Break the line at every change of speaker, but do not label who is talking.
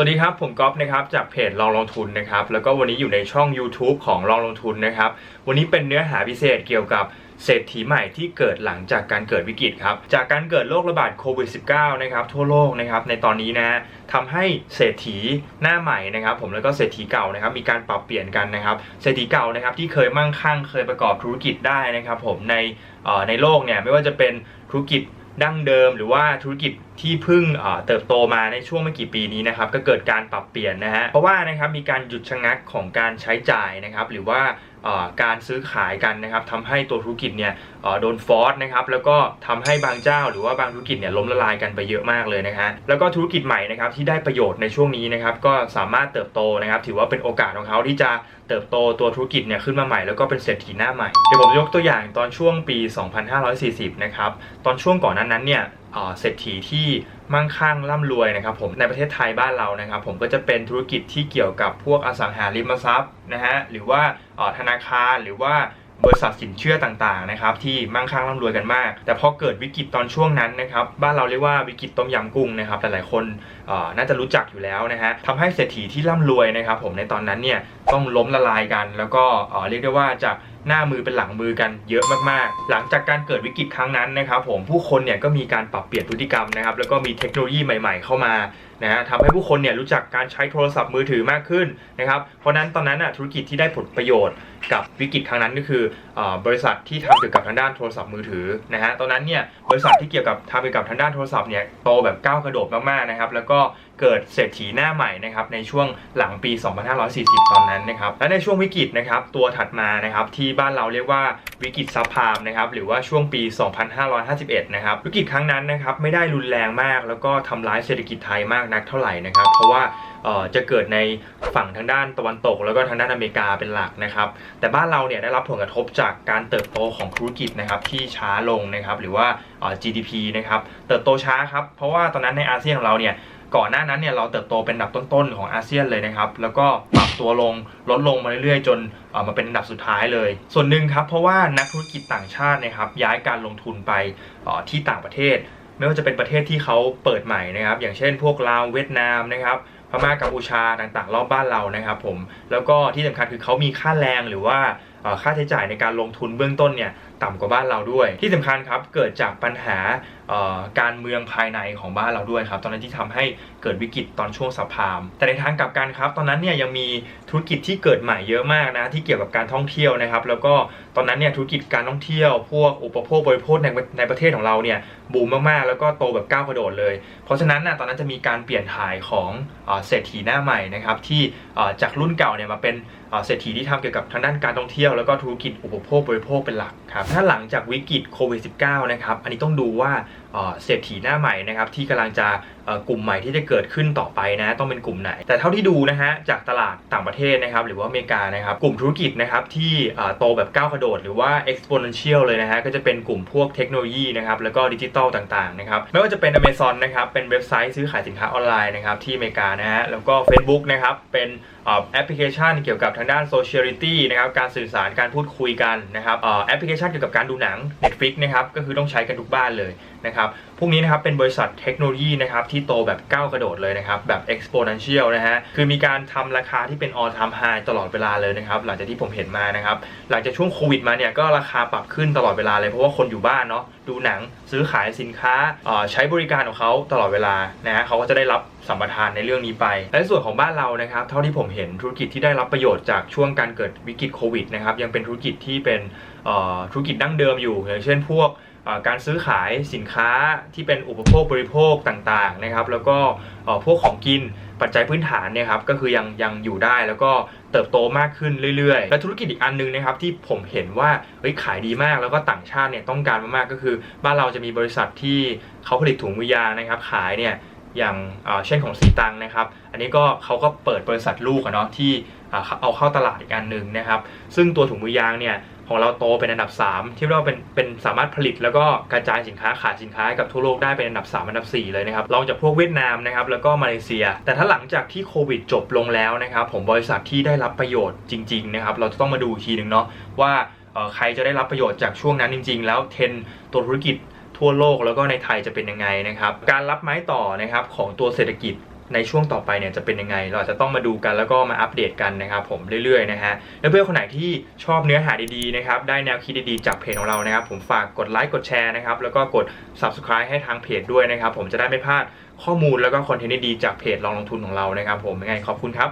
สวัสดีครับ ผมก๊อฟนะครับจากเพจลองลงทุนนะครับแล้วก็วันนี้อยู่ในช่อง YouTube ของลองลงทุนนะครับวันนี้เป็นเนื้อหาพิเศษเกี่ยวกับเศรษฐีใหม่ที่เกิดหลังจากการเกิดวิกฤตครับจากการเกิดโรคระบาดโควิด -19 นะครับทั่วโลกนะครับในตอนนี้นะทำให้เศรษฐีหน้าใหม่นะครับผมแล้วก็เศรษฐีเก่านะครับมีการปรับเปลี่ยนกันนะครับเศรษฐีเก่านะครับที่เคยมั่งคั่งเคยประกอบธุรกิจได้นะครับผมในในโลกเนี่ยไม่ว่าจะเป็นธุรกิจดั้งเดิมหรือว่าธุรกิจ ที่เพิ่งเติบโตมาในช่วงไม่กี่ปีนี้นะครับก็เกิดการปรับเปลี่ยนนะฮะเพราะว่านะครับมีการหยุดชะงักของการใช้จ่ายนะครับหรือว่าการซื้อขายกันนะครับทำให้ตัวธุรกิจเนี่ยโดนฟอสนะครับแล้วก็ทำให้บางเจ้าหรือว่าบางธุรกิจเนี่ยล้มละลายกันไปเยอะมากเลยนะฮะแล้วก็ธุรกิจใหม่นะครับที่ได้ประโยชน์ในช่วงนี้นะครับก็สามารถเติบโตนะครับถือว่าเป็นโอกาสของเขาที่จะเติบโตตัวธุรกิจเนี่ยขึ้นมาใหม่แล้วก็เป็นเศรษฐีหน้าใหม่เดี๋ยวผมยกตัวอย่างตอนช่วงปี 2540 นะครับตอนช่วงก่อนนั้นนั้นเนี่ยเศรษฐีที่มั่งคั่งร่ำรวยนะครับผมในประเทศไทยบ้านเรานะครับ ผมก็จะเป็นธุรกิจที่เกี่ยวกับพวกอสังหาริมทรัพย์นะฮะหรือว่าธนาคารหรือว่าบริษัทสินเชื่อต่างๆนะครับที่มั่งคั่งร่ำรวยกันมาก แต่พอเกิดวิกฤตตอนช่วงนั้นนะครับบ้านเราเรียกว่าวิกฤตต้มยำกุ้งนะครับหลายๆคนน่าจะรู้จักอยู่แล้วนะฮะทำให้เศรษฐีที่ร่ำรวยนะครับ ผมในตอนนั้นเนี่ยต้องล้มละลายกัน แล้วก็เอ่อเรียกได้ว่าจาก หน้ามือเป็นหลังมือกันเยอะมากๆ หลังจากการเกิดวิกฤตครั้งนั้นนะครับผมผู้คนเนี่ยก็มีการปรับเปลี่ยนพฤติกรรมนะครับแล้วก็มีเทคโนโลยีใหม่ ๆ เข้ามา นะฮะทำให้ผู้คนเนี่ยรู้จักการใช้โทรศัพท์มือถือมากขึ้นนะครับเพราะนั้นตอนนั้นน่ะธุรกิจที่ได้ผลประโยชน์กับวิกฤตครั้งนั้นก็คืออบริษัทที่ทำเกี่ยวกับทางด้านโทรศัพท์มือถือนะฮะตอนนั้นเนี่ยบริษัทที่เกี่ยวกับทำเกี่ยวกับทางด้านโทรศัพท์เนี่ยโตแบบก้าวกระโดดมากๆนะครับแล้วก็เกิดเศรษฐีหน้าใหม่นะครับในช่วงหลังปี 2540 ตอนนั้นนะครับและในช่วงวิกฤตนะครับตัวถัดมานะครับที่บ้านเราเรียกว่าวิกฤตซับพามนะครับหรือว่าช่วงปี 2551 นะครับวิกฤตครั้งนั้นนะครับไม่ได้รุนแรงมาก แล้วก็ทำร้ายเศรษฐกิจไทยมากนักเท่าไหร่นะครับ เพราะว่าจะเกิดในฝั่งทางด้านตะวันตก แล้วก็ทางด้านอเมริกาเป็นหลักนะครับ แต่บ้านเราเนี่ยได้รับผลกระทบจากการเติบโตของธุรกิจนะครับที่ช้าลงนะครับ หรือว่า GDP นะครับเติบโตช้าครับ เพราะว่าตอนนั้นในอาเซียนของเราเนี่ยก่อนหน้านั้นเนี่ยเราเติบโตเป็นอันดับต้นๆของอาเซียนเลยนะครับ แล้วก็ปรับตัวลงลดลงมาเรื่อยๆ จนมาเป็นอันดับสุดท้ายเลย ส่วนหนึ่งครับเพราะว่านักธุรกิจต่างชาตินะครับย้ายการลงทุนไปที่ต่างประเทศ ไม่ว่าจะเป็นประเทศที่เขาเปิดใหม่นะครับ อย่างเช่น พวกลาวเวียดนามนะครับพม่ากัมพูชาต่างๆ รอบบ้านเรานะครับผมแล้วก็ที่สำคัญคือเขามีค่าแรงหรือว่าค่าใช้จ่ายในการลงทุนเบื้องต้นเนี่ยต่ำกว่าบ้านเราด้วย ที่สำคัญครับเกิดจากปัญหาการเมืองภายในของบ้านเราด้วยครับตอนนั้นที่ทำให้เกิดวิกฤตตอนช่วงสัพพาม แต่ในทางกลับกันครับตอนนั้นเนี่ยยังมีธุรกิจที่เกิดใหม่เยอะมากนะที่เกี่ยวกับการท่องเที่ยวนะครับแล้วก็ตอนนั้นเนี่ยธุรกิจการท่องเที่ยว พวกอุปโภคบริโภคในในประเทศของเราเนี่ยบูมมากๆ แล้วก็โตแบบก้าวกระโดดเลย เพราะฉะนั้นนะตอนนั้นจะมีการเปลี่ยนถ่ายของเอ่อเศรษฐีหน้าใหม่นะครับที่จากรุ่นเก่าเนี่ยมาเป็น เศรษฐีที่ทำเกี่ยวกับทางด้านการท่องเที่ยวแล้วก็ธุรกิจอุปโภคบริโภคเป็นหลักครับถ้าหลังจากวิกฤตโควิด -19 นะครับอันนี้ต้องดูว่าเศรษฐีหน้าใหม่นะครับที่กำลังจะกลุ่มใหม่ที่จะเกิดขึ้นต่อไปนะต้องเป็นกลุ่มไหน แต่เท่าที่ดูนะฮะจากตลาดต่างประเทศนะครับหรือว่าอเมริกานะครับกลุ่มธุรกิจนะครับที่โตแบบก้าวกระโดด หรือว่า exponential เลยนะฮะก็จะเป็นกลุ่มพวกเทคโนโลยีนะครับแล้วก็ดิจิตอลต่างๆนะครับไม่ว่าจะเป็น Amazon นะครับเป็นเว็บไซต์ซื้อขายสินค้าออนไลน์นะครับที่อเมริกานะฮะแล้วก็ Facebook นะครับเป็นแอปพลิเคชันเกี่ยวกับทางด้าน sociality นะครับการสื่อสารการพูดคุยกันนะครับแอปพลิเคชันเกี่ยวกับการดูหนัง Netflix นะครับก็คือต้องใช้กันทุกบ้านเลยนะครับพวกนี้นะครับเป็นบริษัทเทคโนโลยีนะครับที่โตแบบก้าวกระโดดเลยนะครับแบบ exponential นะฮะคือมีการทำราคาที่เป็น all time high ตลอดเวลาเลยนะครับหลังจากที่ผมเห็นมานะครับหลังจากช่วงโควิดมาเนี่ยก็ราคาปรับขึ้นตลอดเวลาเลยเพราะว่าคนอยู่บ้านเนาะดูหนังซื้อขายสินค้าใช้บริการของเขาตลอดเวลานะฮะเขาก็จะได้รับสัมปทานในเรื่องนี้ไป และในส่วนของบ้านเรานะครับ เท่าที่ผมเห็นธุรกิจที่ได้รับประโยชน์จากช่วงการเกิดวิกฤตโควิดนะครับยังเป็นธุรกิจที่เป็นธุรกิจดั้งเดิมอยู่อย่างเช่นพวก การซื้อขายสินค้าที่เป็นอุปโภคบริโภคต่างๆนะครับ แล้วก็พวกของกินปัจจัยพื้นฐานเนี่ยครับก็คือยังยังอยู่ได้แล้วก็เติบโตมากขึ้นเรื่อยๆ และธุรกิจอีกอันนึงนะครับที่ผมเห็นว่าเฮ้ยขายดีมากแล้วก็ต่างชาติเนี่ยต้องการมากๆก็คือ บ้านเราจะมีบริษัทที่เขาผลิตถุงมือยางนะครับขายเนี่ยอย่างเช่นของสีตังนะครับ อันนี้ก็เขาก็เปิดบริษัทลูกเนาะที่เอาเข้าตลาดอีกอันหนึ่งนะครับ ซึ่งตัวถุงมือยางเนี่ย ของเราโตเป็นอันดับ 3 ที่เราเป็นเป็นสามารถผลิตแล้วก็กระจายสินค้าขายสินค้ากับทั่วโลกได้เป็นอันดับ 3 อันดับ 4 เลยนะครับรองจากพวกเวียดนามนะครับแล้วก็มาเลเซีย แต่ถ้าหลังจากที่โควิดจบลงแล้วนะครับผมบริษัทที่ได้รับประโยชน์จริงๆนะครับเราจะต้องมาดูอีกทีหนึ่งเนาะว่าใครจะได้รับประโยชน์จากช่วงนั้นจริง ๆ แล้วเทรนตัวธุรกิจทั่วโลกแล้วก็ในไทยจะเป็นยังไงนะครับการรับไม้ต่อนะครับของตัวเศรษฐกิจ ในช่วงต่อไปเนี่ยจะเป็นยังไง เราอาจจะต้องมาดูกันแล้วก็มาอัปเดตกันนะครับผมเรื่อยๆนะฮะแล้วเพื่อนคนไหนที่ชอบเนื้อหาดีๆนะครับได้แนวคิดดีๆจากเพจของเรานะครับ ผมฝากกดไลค์กดแชร์นะครับแล้วก็กด subscribe ให้ทางเพจด้วยนะครับ ผมจะได้ไม่พลาดข้อมูลแล้วก็คอนเทนต์ดีๆจากเพจลองลงทุนของเรานะครับ ผมยังไงขอบคุณครับ